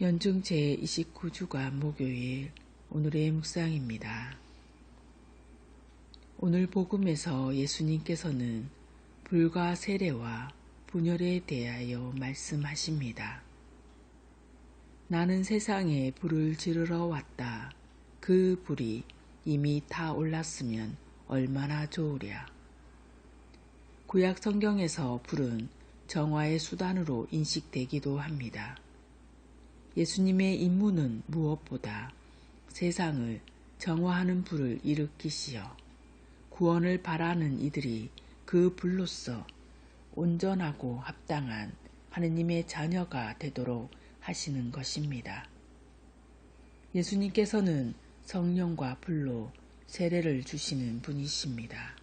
연중 제29주간 목요일 오늘의 묵상입니다. 오늘 복음에서 예수님께서는 불과 세례와 분열에 대하여 말씀하십니다. 나는 세상에 불을 지르러 왔다. 그 불이 이미 다 올랐으면 얼마나 좋으랴. 구약 성경에서 불은 정화의 수단으로 인식되기도 합니다. 예수님의 임무는 무엇보다 세상을 정화하는 불을 일으키시어 구원을 바라는 이들이 그 불로서 온전하고 합당한 하느님의 자녀가 되도록 하시는 것입니다. 예수님께서는 성령과 불로 세례를 주시는 분이십니다.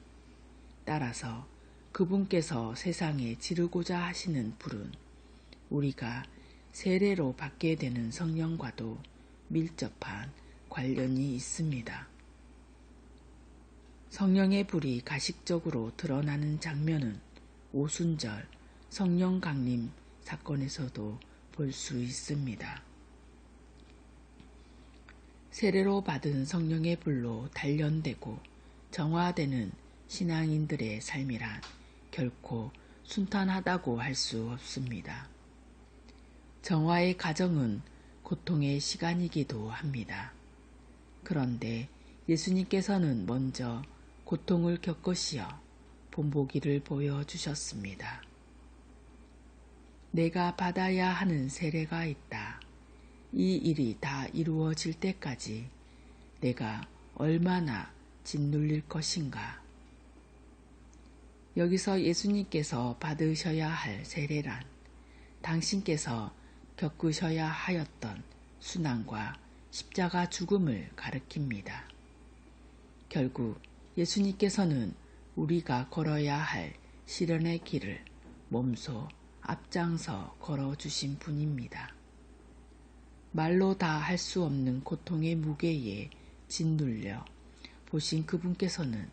따라서 그분께서 세상에 지르고자 하시는 불은 우리가 세례로 받게 되는 성령과도 밀접한 관련이 있습니다. 성령의 불이 가식적으로 드러나는 장면은 오순절 성령 강림 사건에서도 볼 수 있습니다. 세례로 받은 성령의 불로 단련되고 정화되는 신앙인들의 삶이란 결코 순탄하다고 할 수 없습니다. 정화의 과정은 고통의 시간이기도 합니다. 그런데 예수님께서는 먼저 고통을 겪으시어 본보기를 보여주셨습니다. 내가 받아야 하는 세례가 있다. 이 일이 다 이루어질 때까지 내가 얼마나 짓눌릴 것인가. 여기서 예수님께서 받으셔야 할 세례란 당신께서 겪으셔야 하였던 순환과 십자가 죽음을 가리킵니다. 결국 예수님께서는 우리가 걸어야 할 시련의 길을 몸소 앞장서 걸어주신 분입니다. 말로 다 할 수 없는 고통의 무게에 짓눌려 보신 그분께서는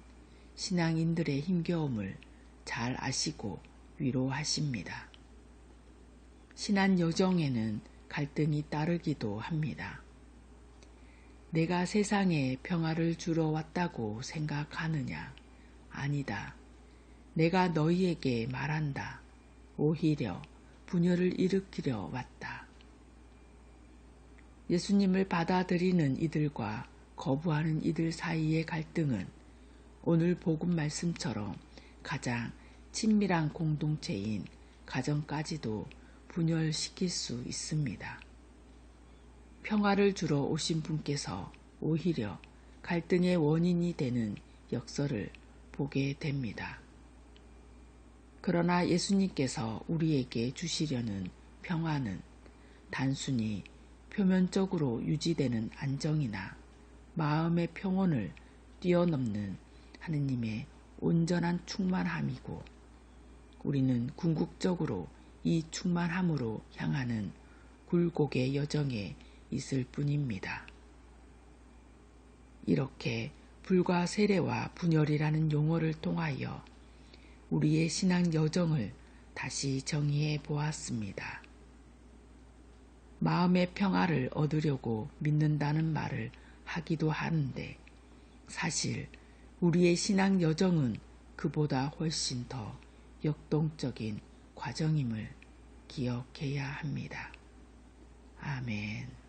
신앙인들의 힘겨움을 잘 아시고 위로하십니다. 신한 여정에는 갈등이 따르기도 합니다. 내가 세상에 평화를 주러 왔다고 생각하느냐? 아니다. 내가 너희에게 말한다. 오히려 분열을 일으키려 왔다. 예수님을 받아들이는 이들과 거부하는 이들 사이의 갈등은 오늘 복음 말씀처럼 가장 친밀한 공동체인 가정까지도 분열시킬 수 있습니다. 평화를 주러 오신 분께서 오히려 갈등의 원인이 되는 역설을 보게 됩니다. 그러나 예수님께서 우리에게 주시려는 평화는 단순히 표면적으로 유지되는 안정이나 마음의 평온을 뛰어넘는 하느님의 온전한 충만함이고 우리는 궁극적으로 이 충만함으로 향하는 굴곡의 여정에 있을 뿐입니다. 이렇게 불과 세례와 분열이라는 용어를 통하여 우리의 신앙 여정을 다시 정의해 보았습니다. 마음의 평화를 얻으려고 믿는다는 말을 하기도 하는데 사실 우리의 신앙 여정은 그보다 훨씬 더 역동적인 과정임을 기억해야 합니다. 아멘.